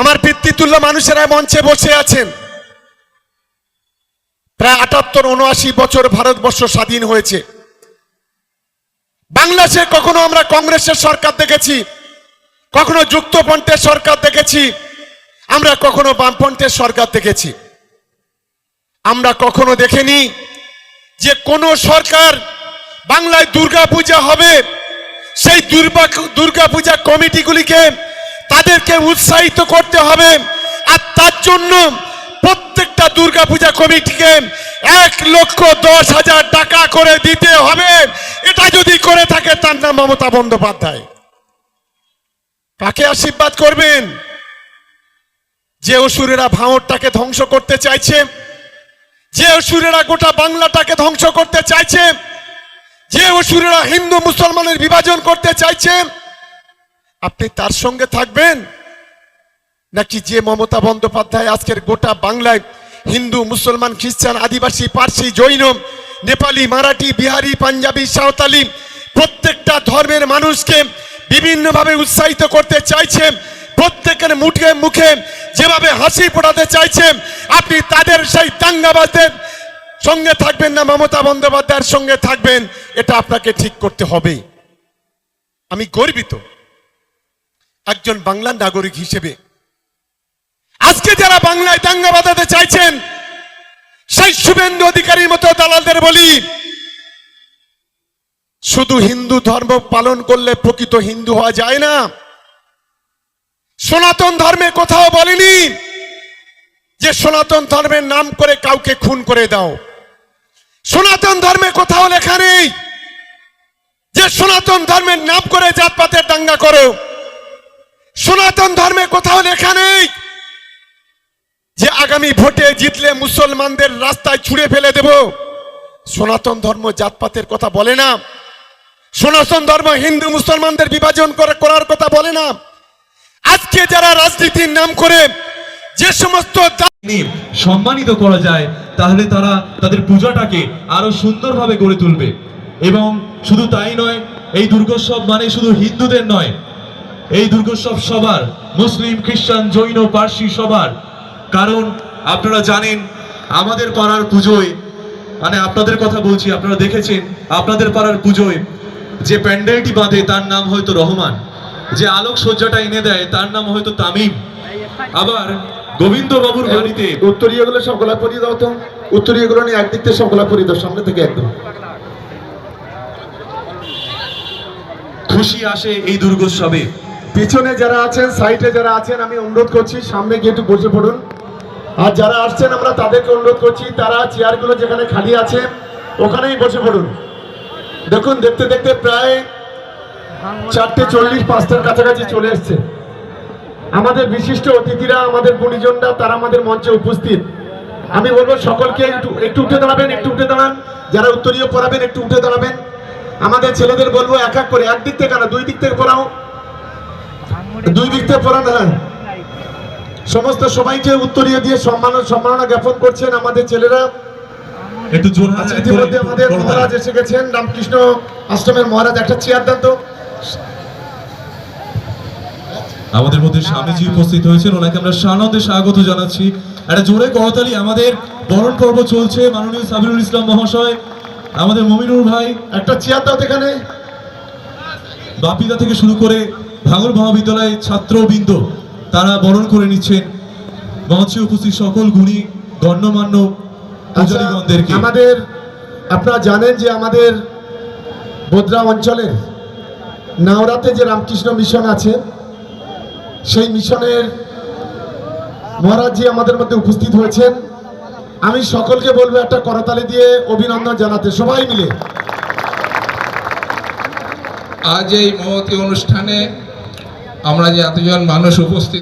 আমার পিতৃতুল্য মানুষেরা মঞ্চে বসে আছেন। প্রায় আটাত্তর, উনআশি বছর ভারতবর্ষ স্বাধীন হয়েছে। বাংলাদেশে কখনো আমরা কংগ্রেসের সরকার দেখেছি, কখনো যুক্তপন্থের সরকার দেখেছি, আমরা কখনো বামপন্থের সরকার দেখেছি। আমরা কখনো দেখিনি যে কোন সরকার বাংলায় দুর্গা পূজা হবে, সেই দুর্গা দুর্গা পূজা কমিটিগুলিকে তাদেরকে উৎসাহিত করতে হবে। আর তার জন্য প্রত্যেকটা দুর্গা পূজা কমিটিকে এক লক্ষ দশ হাজার টাকা করে দিতে হবে। এটা যদি করে থাকে তার নাম মমতা বন্দ্যোপাধ্যায়। কাকে আশীর্বাদ করবেন? যে অসুরেরা ভাঙরটাকে ধ্বংস করতে চাইছে, যে অসুরেরা গোটা বাংলাটাকে ধ্বংস করতে চাইছে, যে অসুরেরা হিন্দু মুসলমানের বিভাজন করতে চাইছে আপনি তার সঙ্গে থাকবেন? নাকি যে মমতা বন্দ্যোপাধ্যায় আজকের গোটা বাংলায় হিন্দু, মুসলমান, খ্রিস্টান, আদিবাসী, পার্সি, জৈন, নেপালি, মারাঠি, বিহারি, পাঞ্জাবি, সাঁওতালি প্রত্যেকটা ধর্মের মানুষকে বিভিন্নভাবে উৎসাহিত করতে চাইছে, প্রত্যেকের মুখে মুখে যেভাবে হাসি ফোটাতে চাইছে, আপনি তাদের সেই দাঙ্গাবাজদের সঙ্গে থাকবেন না, মমতা বন্দ্যোপাধ্যায়ের সঙ্গে থাকবেন, এটা আপনাকে ঠিক করতে হবে। আমি গর্বিত একজন বাংলার নাগরিক হিসেবে। আজকে যারা বাংলায় দাঙ্গা বাঁধাতে চাইছেন, সেই শুভেন্দু অধিকারীর মতো দালালদের বলি, শুধু হিন্দু ধর্ম পালন করলে প্রকৃত হিন্দু হওয়া যায় না। সনাতন ধর্মে কোথাও বলেনি যে সনাতন ধর্মের নাম করে কাউকে খুন করে দাও। সনাতন ধর্মে কোথাও লেখা নেই যে সনাতন ধর্মের নাম করে জাতপাতের দাঙ্গা করো। সনাতন ধর্মে কোথাও লেখা নেই যে আগামী ভোটে জিতলে মুসলমানদের রাস্তায় ছুঁড়ে ফেলে দেব। সনাতন ধর্ম জাতপাতের কথা বলে না। সনাতন ধর্ম হিন্দু মুসলমানদের বিভাজন করে করার কথা বলে না। আজকে যারা রাজনীতির নাম করে যে সমস্ত সম্মানিত করা যায়, তাহলে তারা তাদের পূজাটাকে আরও সুন্দরভাবে গড়ে তুলবে। এবং শুধু তাই নয়, এই দুর্গোৎসব মানে শুধু হিন্দুদের নয় এই দুর্গোৎসব সবার মুসলিম খ্রিস্টান জৈন পার্সি সবার। কারণ আপনারা জানেন আমাদের পাড়ার পুজোয় মানে আপনাদের কথা বলছি আপনারা দেখেছেন আপনাদের পাড়ার পুজোয় যে প্যান্ডেলটি বাঁধে তার নাম হয়তো রহমান। যে আলোক সজ্জাটা এনে দেয় তার নাম হয়তো তামিম। আবার গোবিন্দ বাবুর বাড়িতে উত্তরীয়গুলো সব গোলাপ পরিয়ে দাও তো। উত্তরীয়গুলো নিয়ে একদিক থেকে সব গোলাপ পরিয়ে দাও সামনে থেকে একদম। খুশি আসে এই দুর্গোৎসবে। পিছনে যারা আছেন, সাইডে যারা আছেন, আমি অনুরোধ করছি, সামনে গিয়ে একটু বসে পড়ুন। আর যারা আসছেন, আমরা তাদেরকে অনুরোধ করছি, তারা চেয়ারগুলো যেখানে খালি আছে, ওখানেই বসে পড়ুন। দেখুন, দেখতে দেখতে প্রায় চারটে চল্লিশ, পাঁচটার কাছাকাছি চলে এসছে। আমাদের বিশিষ্ট অতিথিরা, আমাদের গুণীজনরা, তারা আমাদের মঞ্চে উপস্থিত। আমি বলব, সকলকে একটু একটু উঠে দাঁড়াবেন, একটু উঠে দাঁড়ান। যারা উত্তরীয় পড়াবেন, একটু উঠে দাঁড়াবেন। আমাদের ছেলেদের বলব, এক এক করে, একদিক থেকে না, দুই দিক থেকে পড়াও। দুই দিক থেকে পড়ানো হয়। সমস্ত সবাইকে উত্তরীয় দিয়ে সম্মান সম্মাননা জ্ঞাপন করছেন আমাদের ছেলেরা। একটু জোর ইতিমধ্যে আমাদের মহারাজ এসে গেছেন রামকৃষ্ণ আশ্রমের মহারাজ একটা চেয়ার দেন তো। আমাদের মধ্যে স্বামীজি উপস্থিত হয়েছেন ওনাকে আমরা সানন্দে স্বাগত জানাচ্ছি। একটা জোরে করতালি আমাদের বরণ পর্ব চলছে মাননীয় সাবিরুল ইসলাম মহাশয় আমাদের মমিনুর ভাই। একটা চেয়ার দাও এখানে। বাপিদা থেকে শুরু করে ভাঙর মহাবিদ্যালয়ের ছাত্রবৃন্দ তারা বরণ করে নিচ্ছেন। মঞ্চে উপস্থিত সকল গুণী গণ্যমান্য আচ্ছা, পূজারীগণদেরকে আমাদের আপনারা জানেন যে আমাদের বোদ্রা অঞ্চলের নাওরাতে যে রামকৃষ্ণ মিশন আছে সেই মিশনের মহারাজজি আমাদের মধ্যে উপস্থিত হয়েছেন। আমি সকলকে বলব একটা করতালি দিয়ে অভিনন্দন জানাতে সবাই মিলে। আজ এই মহতি অনুষ্ঠানে আমরা যে এতজন মানুষ উপস্থিত